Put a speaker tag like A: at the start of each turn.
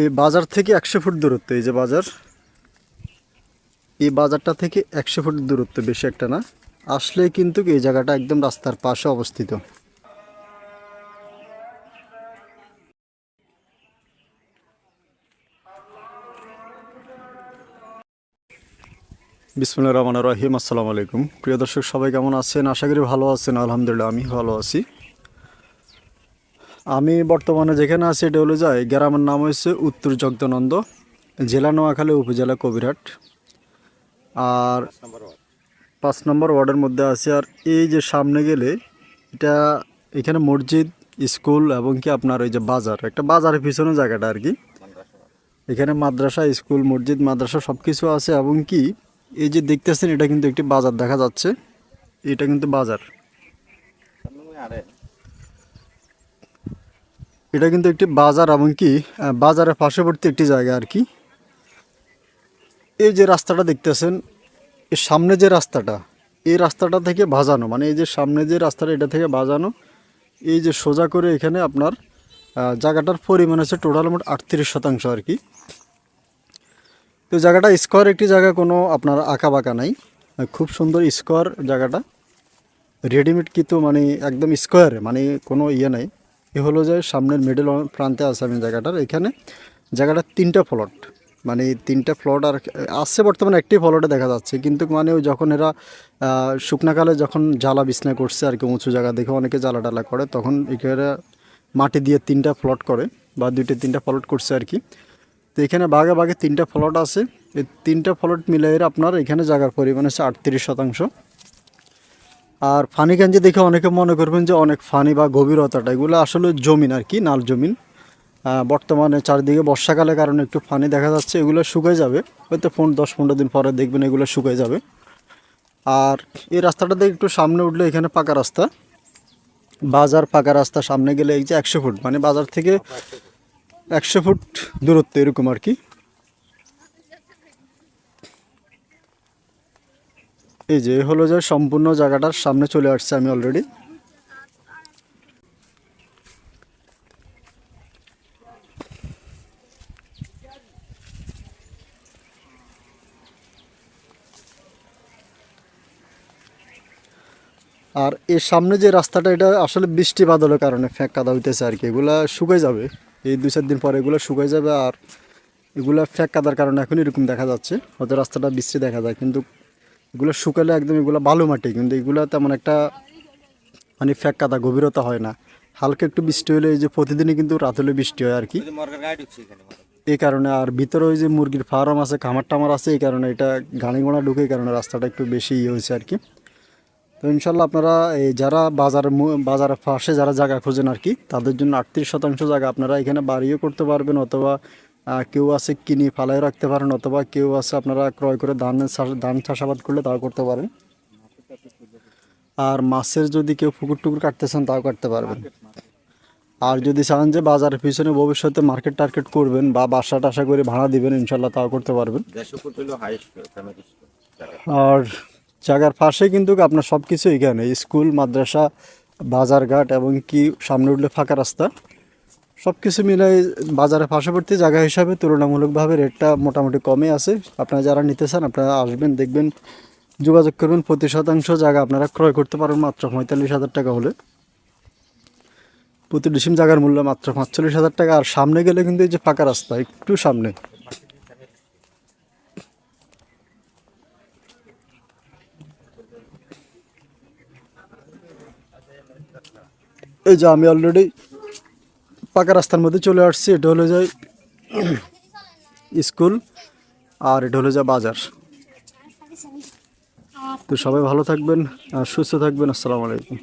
A: এই বাজার থেকে একশো ফুট দূরত্ব, এই যে বাজার। এই বাজারটা থেকে একশো ফুট দূরত্ব, বেশি একটা না। আসলে কিন্তু এই জায়গাটা একদম রাস্তার পাশে অবস্থিত। বিসমুল্লাহ রহমান রহিম। আসসালামু আলাইকুম। প্রিয় দর্শক, সবাই কেমন আছেন? আশা করি ভালো আছেন। আলহামদুলিল্লাহ, আমি ভালো আছি। আমি বর্তমানে যেখানে আছি, এটা হলো যায় গ্রামের নাম হচ্ছে উত্তর জগদানন্দ, জেলা নোয়াখালী উপজেলা কবিরহাট। আর পাঁচ নম্বর ওয়ার্ডের মধ্যে আছে, আর এই যে সামনে গেলে এটা এখানে মসজিদ, স্কুল এবং কি আপনার ওই যে বাজার, একটা বাজারের পিছনে জায়গাটা আর কি। এখানে মাদ্রাসা, স্কুল, মসজিদ, মাদ্রাসা সব কিছু আছে এবং কি এই যে দেখতেছেন, এটা কিন্তু একটি বাজার দেখা যাচ্ছে, এটা কিন্তু বাজার। এটা কিন্তু একটি বাজার এবং কি বাজারের পার্শ্ববর্তী একটি জায়গা আর কি। এই যে রাস্তাটা দেখতেছেন, এর সামনে যে রাস্তাটা, এই রাস্তাটা থেকে বাজানো মানে এই যে সামনে যে রাস্তাটা, এটা থেকে বাজানো, এই যে সোজা করে এখানে আপনার জায়গাটার পরিমাণ হচ্ছে টোটাল মোট আটত্রিশ শতাংশ আর কি। তো জায়গাটা স্কোয়ার একটি জায়গা, কোনো আপনার আঁকা বাঁকা নাই। খুব সুন্দর স্কোয়ার জায়গাটা। রেডিমেড কিন্তু মানে একদম স্কোয়ারে মানে কোনো ইয়ে নাই। এ হলো যে সামনের মিডল প্রান্তে আছে আমি জায়গাটার, এখানে জায়গাটা তিনটা ফ্লট মানে তিনটা ফ্লট আর আসছে বর্তমানে একটি ফ্লটে দেখা যাচ্ছে, কিন্তু মানে ওই যখন এরা শুকনাকালে যখন জ্বালা বিছনা করছে আর কি, উঁচু জায়গা দেখে অনেকে জ্বালা টালা করে, তখন এখানে মাটি দিয়ে তিনটা ফ্লট করে বা দুইটা তিনটা ফ্লট করছে আর কি। তো এখানে বাঘে বাঘে তিনটা ফ্লট আছে, এই তিনটা ফ্লট মিলিয়ে আপনার এখানে জায়গার পরিমাণ হচ্ছে আটত্রিশ শতাংশ। আর ফানিগঞ্জে দেখে অনেকে মনে করবেন যে অনেক ফানি বা গভীরতাটা, এগুলো আসলে জমিন আর কি, নাল জমিন। বর্তমানে চারিদিকে বর্ষাকালের কারণে একটু ফানি দেখা যাচ্ছে, এগুলো শুকিয়ে যাবে। হয়তো ফোন দশ পনেরো দিন পরে দেখবেন এগুলো শুকিয়ে যাবে। আর এই রাস্তাটা দিয়ে একটু সামনে উঠলে এখানে পাকা রাস্তা। বাজার পাকা রাস্তা, সামনে গেলে এই যে একশো ফুট মানে বাজার থেকে একশো ফুট দূরত্ব এরকম আর কি। এই যে হলো যে সম্পূর্ণ জায়গাটার সামনে চলে আসছে আমি অলরেডি আর এর সামনে যে রাস্তাটা, এটা আসলে বৃষ্টি বাদলের কারণে ফ্যাঁক কাদা হইতেছে আর কি। এগুলা শুকাই যাবে। এই দুই চার দিন পরে এগুলো শুকাই যাবে আর এগুলা ফ্যাক কাদার কারণে এখন এরকম দেখা যাচ্ছে। হয়তো রাস্তাটা বৃষ্টি দেখা যায়, কিন্তু এগুলো শুকালে একদম এগুলো বালু মাটি কিন্তু এগুলো তেমন একটা মানে ফ্যাক কাদা গভীরতা হয় না। হালকা একটু বৃষ্টি হলে এই যে প্রতিদিনই কিন্তু রাত হলে বৃষ্টি হয় আর কি। এই কারণে আর ভিতরে ওই যে মুরগির ফার্ম আছে খামার টামার আছে এই কারণে এটা গাড়ি ঘোড়া ঢুকে এই কারণে রাস্তাটা একটু বেশি ইয়ে হয়েছে আর কি। তো ইনশাল্লাহ আপনারা এই যারা বাজার বাজারের পাশে যারা জায়গা খোঁজেন আর কি তাদের জন্য আটত্রিশ শতাংশ জায়গা আপনারা এখানে বাড়িও করতে পারবেন অথবা কেউ আছে কিনে ফালাই রাখতে পারেন অথবা কেউ আছে আপনারা ক্রয় করে ধান ধান চাষাবাদ করলে তাও করতে পারেন। আর মাছের যদি কেউ পুকুর টুকুর কাটতে চান তাও কাটতে পারবেন। আর যদি চান যে বাজারের পিছনে ভবিষ্যতে মার্কেট টার্কেট করবেন বা বাসা টাসা করে ভাড়া দিবেন ইনশাল্লাহ তাও করতে পারবেন। আর জায়গার পাশে কিন্তু আপনার সব কিছু এখানে স্কুল মাদ্রাসা বাজারঘাট এবং কি সামনে উঠলে ফাঁকা রাস্তা। সব কিছু মিলাই বাজারের পার্শ্ববর্তী জায়গা হিসাবে তুলনামূলকভাবে রেটটা মোটামুটি কমে আছে। আপনারা যারা নিতে চান, আপনারা আসবেন, দেখবেন, যোগাযোগ করবেন। প্রতি শতাংশ জায়গা আপনারা ক্রয় করতে পারবেন মাত্র পঁয়তাল্লিশ হাজার টাকা হলে। প্রতি ডিসিম জায়গার মূল্য মাত্র পাঁচচল্লিশ হাজার টাকা। আর সামনে গেলে কিন্তু এই যে ফাঁকা রাস্তা, একটু সামনে। এই যে আমি অলরেডি পাকা রাস্তার মধ্যে চলে আসছি। এটা হলো যায় স্কুল আর এটা হলো যায় বাজার। তো সবাই ভালো থাকবেন আর সুস্থ থাকবেন। আসসালামু আলাইকুম।